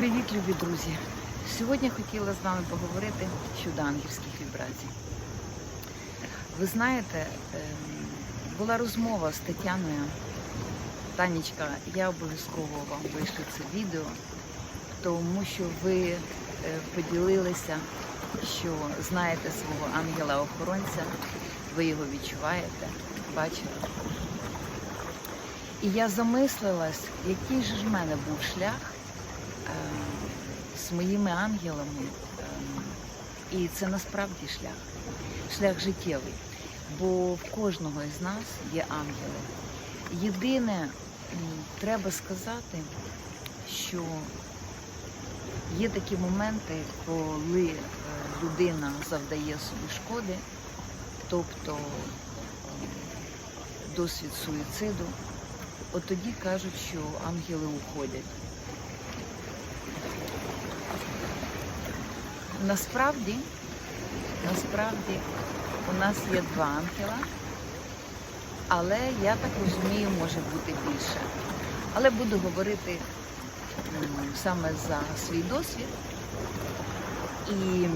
Привіт, любі друзі! Сьогодні хотіла з вами поговорити щодо ангельських вібрацій. Ви знаєте, ем, була розмова з Тетяною. Танечка, я обов'язково вам вийшлю це відео, тому що ви е, поділилися, що знаєте свого ангела-охоронця, ви його відчуваєте, бачите. І я замислилась, який же ж в мене був шлях з моїми ангелами. Е, і це насправді шлях, шлях життєвий. Бо в кожного із нас є ангели. Єдине, треба сказати, що є такі моменти, коли е, людина завдає собі шкоди, тобто досвід суїциду, от тоді кажуть, що ангели уходять. Насправді, насправді у нас є два ангела, але я так розумію, може бути більше. Але буду говорити саме за свій досвід. І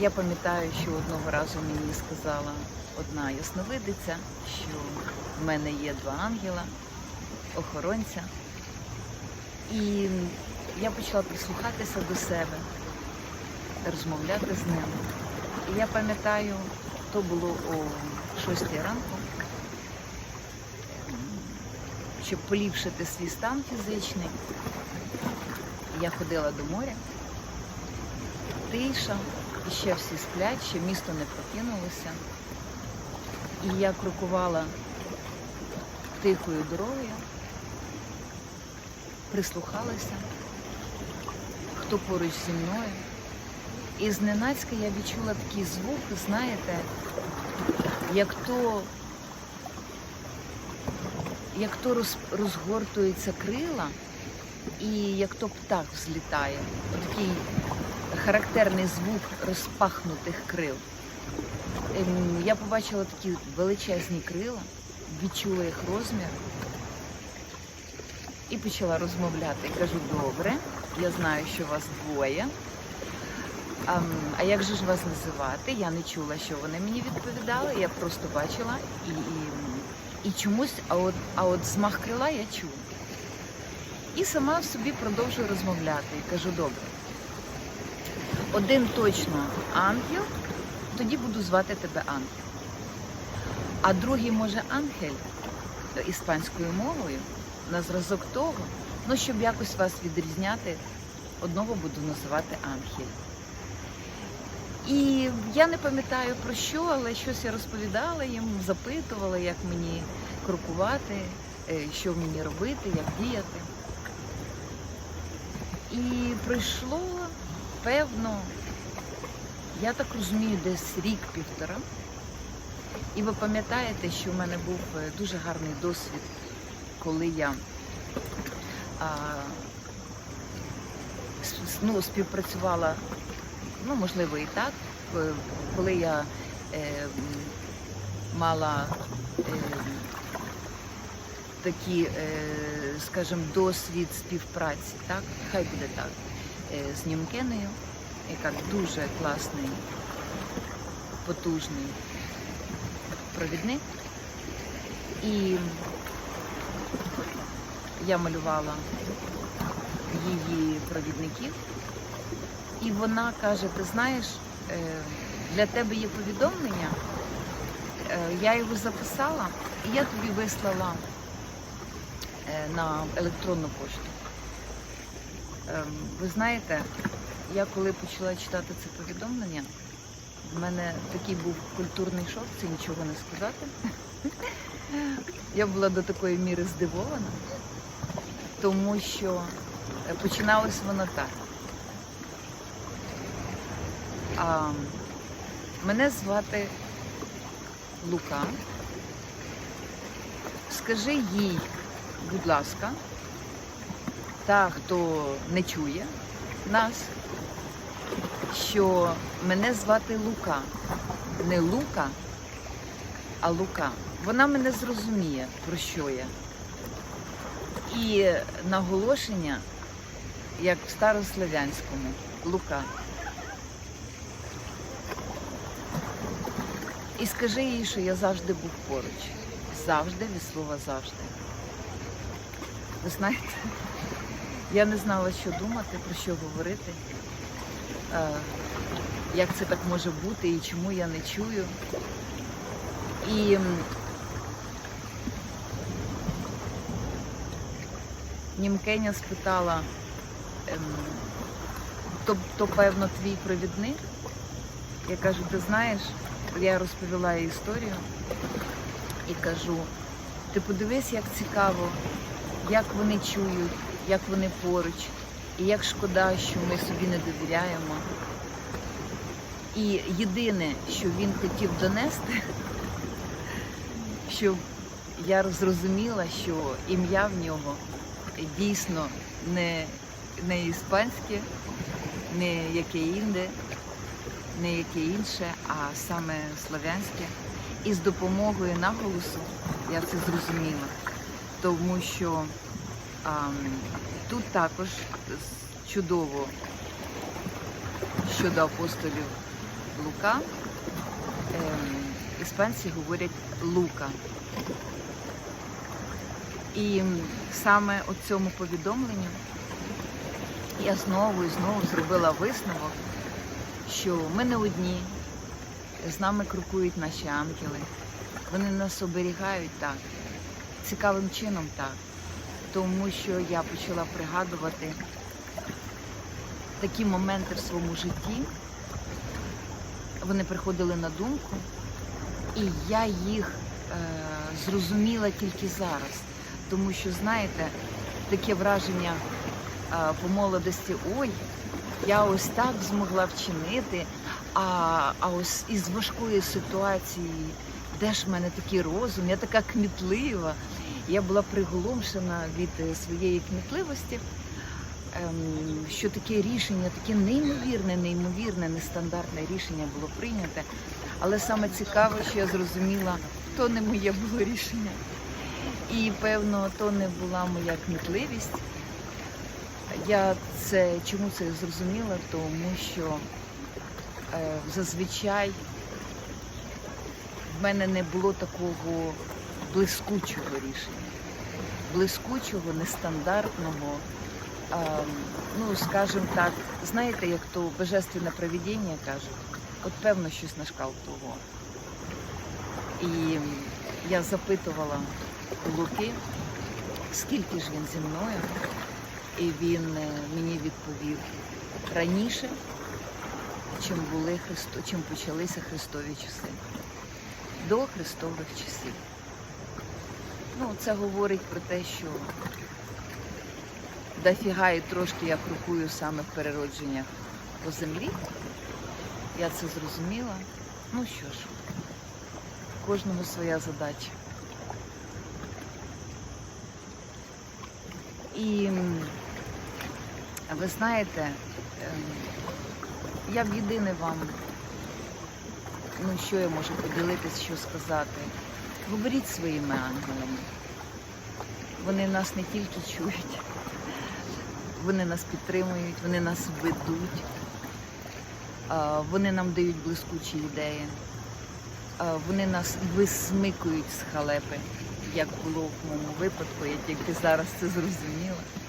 я пам'ятаю, що одного разу мені сказала одна ясновидиця, що в мене є два ангела, охоронця. І я почала прислухатися до себе, розмовляти з ними. І я пам'ятаю, то було о 6 ранку, щоб поліпшити свій стан фізичний. Я ходила до моря, тиша, і ще всі сплять, ще місто не прокинулося. І я крокувала тихою дорогою, прислухалася, хто поруч зі мною. І зненацька я відчула такий звук, знаєте, як то, як то роз, розгортуються крила, і як то птах взлітає. Такий характерний звук розпахнутих крил. Ем, Я побачила такі величезні крила, відчула їх розмір і почала розмовляти. Кажу, добре, я знаю, що вас двоє. А, як же ж вас називати? Я не чула, що вони мені відповідали. Я просто бачила і, і, і чомусь, а от, а от змах крила я чула. І сама в собі продовжую розмовляти і кажу, добре. Один точно ангел, тоді буду звати тебе ангел. А другий може ангель іспанською мовою на зразок того, ну щоб якось вас відрізняти, одного буду називати ангель. І я не пам'ятаю про що, але щось я розповідала їм, запитувала, як мені крокувати, е, що мені робити, як діяти. І пройшло, певно, я так розумію, десь рік-півтора. І ви пам'ятаєте, що в мене був е, дуже гарний досвід, коли я а, ну, співпрацювала, ну, можливо, і так, е, коли я е, мала е, такий, е, скажімо, досвід співпраці, так, хай буде так, е, з Німкеною, яка дуже класний, потужний провідник. І я малювала її провідників. І вона каже: ти знаєш, е, для тебе є повідомлення, Е, я його записала, і я тобі вислала е, на електронну пошту. Ем, Ви знаєте, я коли почала читати це повідомлення, в мене такий був культурний шок, це нічого не сказати. Я була до такої міри здивована, тому що починалось воно так. А, мене звати Лука. Скажи їй, будь ласка, та, хто не чує нас, що мене звати Лука. Не Лука, а Лука. Вона мене зрозуміє, про що я. І наголошення як в старослов'янському Лука. І скажи їй, що я завжди був поруч. Завжди від слова завжди. Ви знаєте, я не знала, що думати, про що говорити, як це так може бути і чому я не чую. І Німкеня спитала, ем, то, то певно твій провідник. Я кажу, ти знаєш, я розповіла історію і кажу, ти подивись, як цікаво, як вони чують, як вони поруч, і як шкода, що ми собі не довіряємо. І єдине, що він хотів донести, щоб я зрозуміла, що ім'я в нього дійсно не, не іспанське, не яке інде, не яке інше, а саме славянське. І з допомогою наголосу я це зрозуміла, тому що ам, тут також чудово щодо апостолів Лука. Ем, іспанці говорять Лука. І саме у цьому повідомленні я знову і знову зробила висновок, що ми не одні, з нами крокують наші ангели. Вони нас оберігають так, цікавим чином так. Тому що я почала пригадувати такі моменти в своєму житті. Вони приходили на думку, і я їх е, зрозуміла тільки зараз. Тому що, знаєте, таке враження е, по молодості, ой, я ось так змогла вчинити, а, а ось із важкої ситуації, де ж в мене такий розум, я така кмітлива. Я була приголомшена від е, своєї кмітливості, ем, що таке рішення, таке неймовірне, неймовірне, нестандартне рішення було прийняте. Але саме цікаве, що я зрозуміла, то не моє було рішення. І певно, то не була моя кмітливість. Я це чому це зрозуміла? Тому що е, зазвичай в мене не було такого блискучого рішення, блискучого, нестандартного. А, ну, скажімо так, знаєте, як то божественне провідіння кажуть, от певно щось на шкал того. І я запитувала Луки, скільки ж він зі мною, і він е, мені відповів раніше, чим були Христо, чим почалися Христові часи, до Христових часів. Ну, це говорить про те, що дофіга і трошки я крокую саме в переродженнях по землі. Я це зрозуміла. Ну що ж, кожного своя задача. І ви знаєте, ем, я б єдине вам, ну що я можу поділитись, що сказати. Говоріть своїми ангелами. Вони нас не тільки чують, вони нас підтримують, вони нас ведуть, вони нам дають блискучі ідеї, вони нас висмикують з халепи, як було в моєму випадку, я тільки зараз це зрозуміла.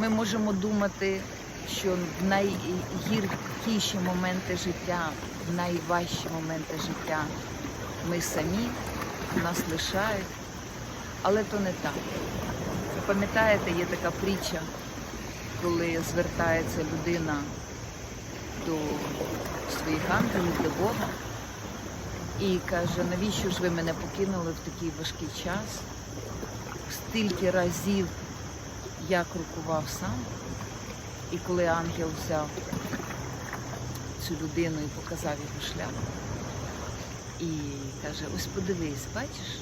Ми можемо думати, що в найгіркіші моменти життя, в найважчі моменти життя ми самі, нас лишають, але то не так. Пам'ятаєте, є така притча, коли звертається людина до своїх ангелів, до Бога, і каже, навіщо ж ви мене покинули в такий важкий час? Стільки разів я крокував сам, і коли ангел взяв цю людину і показав його шлях, і каже, ось подивись, бачиш,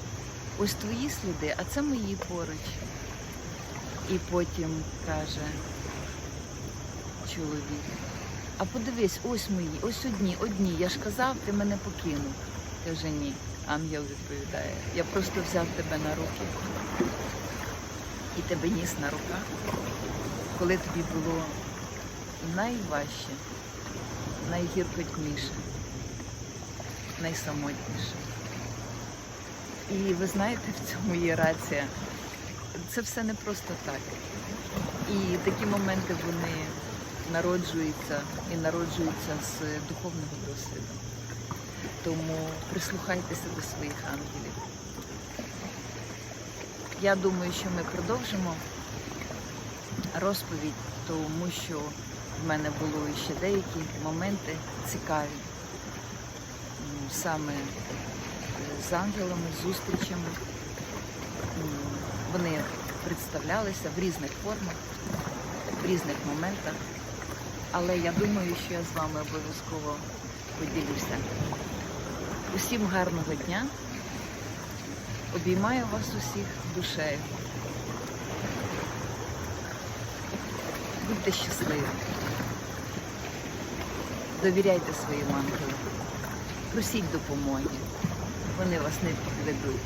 ось твої сліди, а це мої поруч. І потім каже чоловік, а подивись, ось мої, ось одні, одні. Я ж казав, ти мене покинув. Каже, ні. Ангел відповідає, я просто взяв тебе на руки. І тебе ніс на руках, коли тобі було найважче, найгіркотніше, найсамотніше. І ви знаєте, в цьому є рація. Це все не просто так. І такі моменти вони народжуються і народжуються з духовного досвіду. Тому прислухайтеся до своїх ангелів. Я думаю, що ми продовжимо розповідь, тому що в мене було ще деякі моменти цікаві саме е, з ангелами, зустрічами. Вони представлялися в різних формах, в різних моментах. Але я думаю, що я з вами обов'язково поділюся. Усім гарного дня. Обіймаю вас усіх душею. Будьте щасливі. Довіряйте своїм ангелам. Просіть допомоги. Вони вас не підведуть.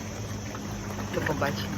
До побачення.